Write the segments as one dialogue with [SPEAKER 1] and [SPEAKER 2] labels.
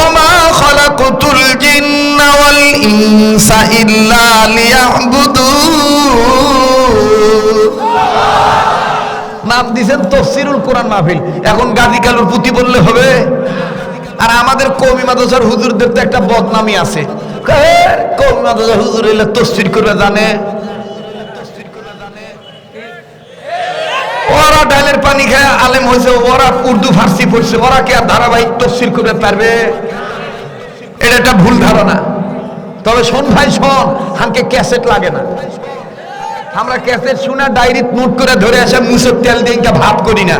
[SPEAKER 1] ওমা খলাকুতুল জিন্না ওয়াল ইনসা ইল্লা লিয়াবুদুন নাম দিছেন তফসিরুল কোরআন মাহফিল। এখন গাজী কালুর পুঁতি বললে হবে। আর আমাদের কৌমি মাদ্রাসার হুজুরদের তো একটা বদনামি আছে। কৌমি মাদ্রাসার হুজুর এলে তফসির করে জানে? ওরা ডালের পানি খায় আলেম হয়েছে ওরা উর্দু ফার্সি পড়ছে ওরা কি আর ধারাবাহিক তফসিল করে পারবে? এটা একটা ভুল ধারণা। তবে শোন ভাই শোন হামকে ক্যাসেট লাগে না। আমরা ক্যাসেট শুনে ডায়েরিত নোট করে ধরে আসে মুসুর তেল দিয়ে ভাত করি না।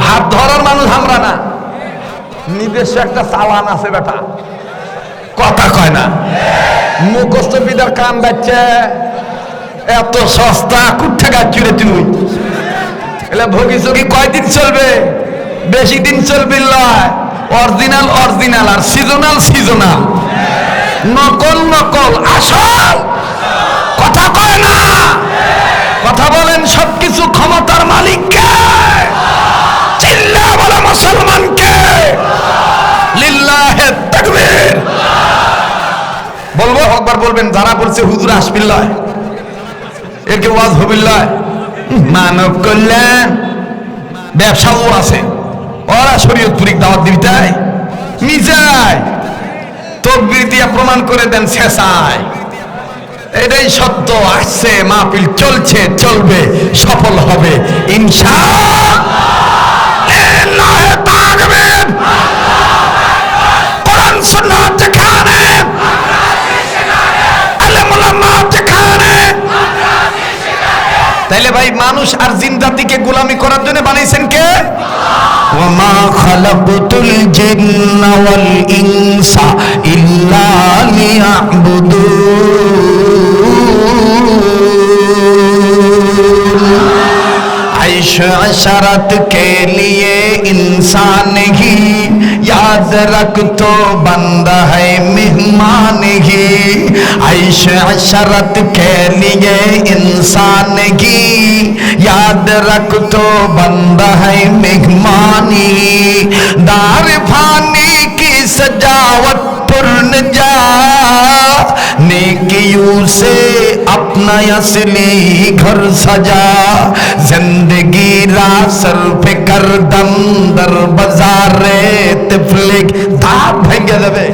[SPEAKER 1] ভাত ধরার মানুষ আমরা না। নিজস্ব একটা চালান আছে বেটা। কথা কয় না। মুখস্থ বিদার কান যাচ্ছে এত সস্তা কুঠে গাছুরে তুই এলে ভোগি সোগি কয়দিন চলবে? বেশি দিন চলবে অরিজিনাল অরিজিনাল আর সিজনাল সিজনাল। নকল নকল, আসল। বলব, একবার বলবেন, যারা বলছে হুজুর আসবিল্লাহ এর কে ওয়াজ হবিল্লাহ। মানব কল্যাণ, ব্যবসাও আছে। ওরা শরীয়তপুরিক দাওয়াত দিবি তাই? মিজাই, তকবির দিয়া প্রমাণ করে দেন, শেষায়। এটাই সত্য, আসছে, মাহফিল চলছে, চলবে, সফল হবে, ইনশা তাহলে ভাই মানুষ আর জিন জাতিকে গোলামি করার জন্য বানাইছেন কে?
[SPEAKER 2] ওয়ামা খালাকতুল জিন্না ওয়াল ইনসা ইল্লা লিয়াবুদুন। আইশ আশারাত কে লিয়ে ইনসান হী याद रख तो बंदा है मेहमान ही। ऐश अशरत के लिए इंसान ही। याद रख तो बंदा है मेहमानी दार फानी की सजावट पूर्ण जा। नेकियों से अपना असली घर सजा। ज़िंदगी দেবে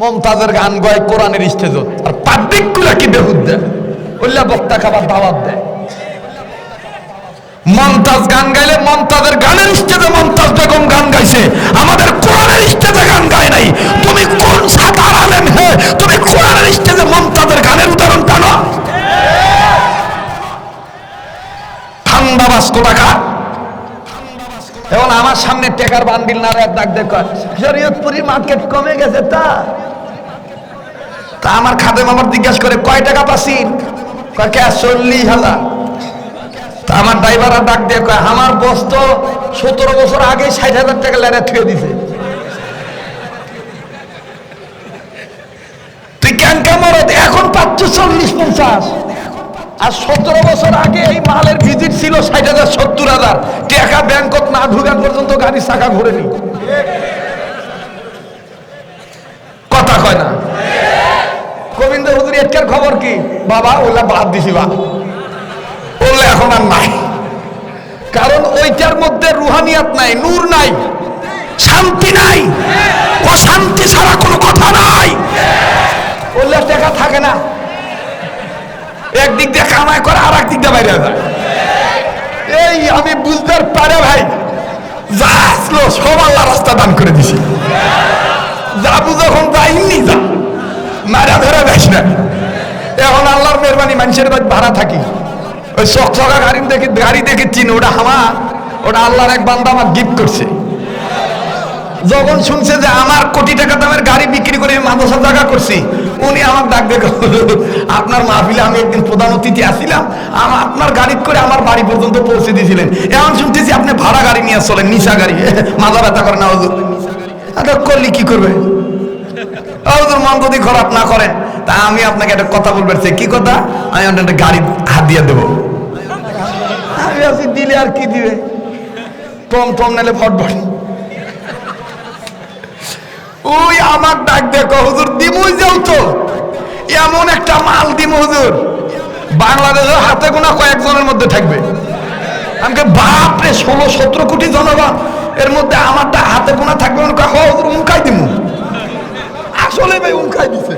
[SPEAKER 2] মমতাজের গান গায় কোরআনের স্টেজত। আর পাবলিকগুলা কি বেহুদ দেয় বক্তা খাবার দাওয়াত দেয় মমতাজ গান গাইলে মমতাজের গানের স্টেজে মমতাজ বেগম গান গাইছে। আমাদের কোরআনের স্টেজে গান গায় নাই। তুমি কোন সাতার আলেম হে? তুমি কোরআনের স্টেজে মমতাজের গানের উদাহরণ টানো। ঠান্ডা বাস্ক টাকা। আমার সামনে টেকার বান্ডিল না রে ডাক দেখ। শরীয়তপুরি মার্কেট কমে গেছে তা। তা আমার খাদেম আমার জিজ্ঞাসা করে, কয় টাকা পাসিন কয় চল্লিশ হাজার। তা আমার ডাক দিয়ে কয়, আমার বস তো সতেরো বছর আগে ষাট হাজার টাকা লেনে থুয়ে দিছে। তুই এখন পাচ্ছ চল্লিশ পঞ্চাশ। আর সতেরো বছর আগে এই মালের ভিজিট ছিল হাজার সত্তর হাজার টাকা ব্যাংকত না ঢুকান পর্যন্ত চাকা ঘুরেনি কথা কয় না। গোবিন্দ হুজুর এটার খবর কি? বাবা, ওলা বাদ দিছি বা। ওলা এখন আর নাই। কারণ ওইটার মধ্যে রুহানিয়াত নাই, নূর নাই, শান্তি নাই। অশান্তি ছাড়া কোনো কথা নাই। ওলা টাকা থাকে না। একদিক দিয়ে কামাই করে আর একদিক দিয়ে বাইরে যায়। এই আমি বুঝতে পারে ভাই। সব আল্লাহ রাস্তা দান করে দিছি। যখন, যাইনি, যা। মারা ধরা বেশ না। এখন আল্লাহর মেহরবানি মানুষের বাদ ভাড়া থাকি। ওই চকচকা গাড়ি দেখে গাড়ি দেখে চিন, ওটা আমার, ওটা আল্লাহর এক বান্দা আমার গিফট করছে। যখন শুনছে যে আমার কোটি টাকা দামের গাড়ি বিক্রি আমি জায়গা করছি। উনি আমার ডাক দেখো আপনার মাহফিলে আমি একদিন প্রধান অতিথি আসছিলাম আম- আপনার গাড়ি করে আমার বাড়ি পর্যন্ত পৌঁছে দিয়েছিলেন। এখন শুনতেছি আপনি ভাড়া গাড়ি নিয়ে চলেন নিশা গাড়ি। মাথা ব্যথা করে না, হুজুর? আচ্ছা করলি কি করবে? হুজুর, মন যদি খারাপ না করেন, তা আমি আপনাকে একটা কথা বলবার কি কথা? আমি আপনার একটা গাড়ি হাত দিয়ে দেবো। আমি আছি দিলে আর কি দিবে? টম টম নালে ফটফট ওই আমার ডাক দেখো, হুজুর দিমুই যাও তো এমন একটা মাল দিম হুজুর। বাংলাদেশের হাতে গোনা কয়েকজনের মধ্যে থাকবে। আমাকে বাপরে, ষোলো, সতেরো কোটি জনগণ। এর মধ্যে আমারটা হাতে গোনা থাকবে হ্যাঁ, হুজুর দিমু। আসলে ভাই উমকায় দিছে।